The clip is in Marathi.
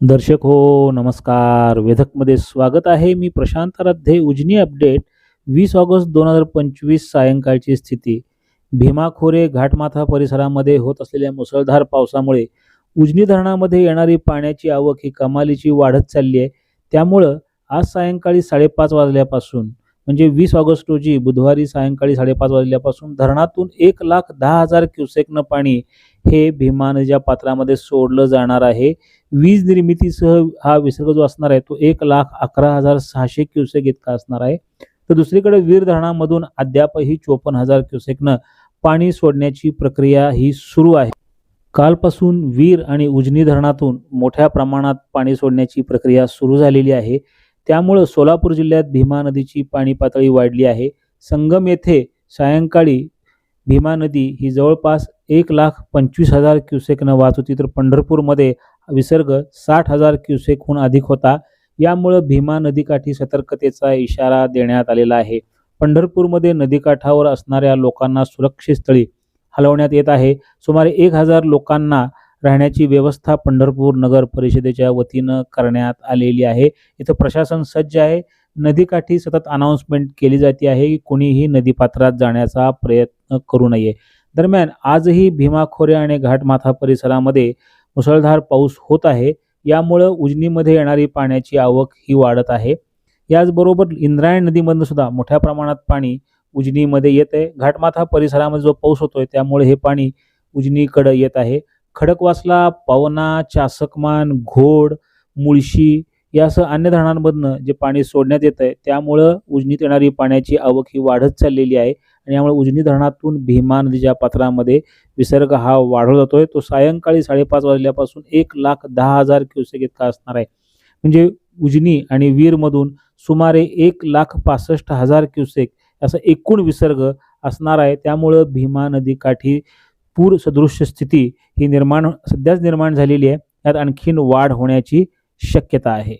दर्शक हो नमस्कार. वेधकमध्ये स्वागत आहे. मी प्रशांत राध्ये उजनी अपडेट. वीस ऑगस्ट दोन हजार पंचवीस सायंकाळची स्थिती. भीमाखोरे घाटमाथा परिसरामध्ये होत असलेल्या मुसळधार पावसामुळे उजनी धरणामध्ये येणारी पाण्याची आवक ही कमालीची वाढत चालली आहे. त्यामुळं आज सायंकाळी साडेपाच वाजल्यापासून म्हणजे वीस ऑगस्ट रोजी बुधवारी सायंकाळी साडेपाच वाजल्यापासून धरणातून एक लाख दहा हजार क्युसेकनं पाणी हे भीमा पात्रामध्ये सोडलं जाणार आहे. वीज निर्मितीसह हा विसर्ग जो असणार आहे तो एक लाख अकरा हजार सहाशे क्युसेक इतका असणार आहे. तर दुसरीकडे वीर धरणामधून अद्यापही चोपन्न हजार क्युसेकनं पाणी सोडण्याची प्रक्रिया ही सुरू आहे. कालपासून वीर आणि उजनी धरणातून मोठ्या प्रमाणात पाणी सोडण्याची प्रक्रिया सुरू झालेली आहे. त्यामुळं सोलापूर जिल्ह्यात भीमा नदीची पाणी पातळी वाढली आहे. संगम येथे सायंकाळी भीमा नदी ही जवळपास एक लाख पंचवीस हजार क्युसेकनं वाहत होती. तर पंढरपूरमध्ये विसर्ग साठ हजार क्युसेकहून अधिक होता. यामुळं भीमा नदीकाठी सतर्कतेचा इशारा देण्यात आलेला आहे. पंढरपूरमध्ये नदीकाठावर असणाऱ्या लोकांना सुरक्षित स्थळी हलवण्यात येत आहे. सुमारे एक हजार लोकांना राहण्याची व्यवस्था पंढरपूर नगर परिषदेच्या वतीनं करण्यात आलेली आहे. इथं प्रशासन सज्ज आहे. नदीकाठी सतत अनाऊन्समेंट केली जाते आहे. की कोणीही नदीपात्रात जाण्याचा प्रयत्न करू नये. दरम्यान आजही भीमा खोरे आणि घाटमाथा परिसरामध्ये मुसळधार पाऊस होत आहे. यामुळं उजनीमध्ये येणारी पाण्याची आवक ही वाढत आहे. याचबरोबर इंद्रायण नदीमधनं सुद्धा मोठ्या प्रमाणात पाणी उजनीमध्ये येत आहे. घाटमाथा परिसरामध्ये जो पाऊस होतोय त्यामुळे हे पाणी उजनीकडं येत आहे. खडकवासला पवना चासकमान घोड मुळशी यासह अन्य धरणांमधनं जे पाणी सोडण्यात येत आहे त्यामुळं उजनीत येणारी पाण्याची आवक ही वाढत चाललेली आहे आणि यामुळे उजनी धरणातून भीमा नदीच्या पात्रामध्ये विसर्ग हा वाढवला जातोय. तो सायंकाळी साडेपाच वाजल्यापासून एक लाख दहा हजार क्युसेक इतका असणार आहे. म्हणजे उजनी आणि वीरमधून सुमारे एक लाख पासष्ट हजार क्युसेक असं एकूण विसर्ग असणार आहे. त्यामुळं भीमा नदीकाठी पूर सदृश्य स्थिती ही निर्माण सध्याच निर्माण झालेली आहे. यात आणखीन वाढ होण्याची शक्यता आहे.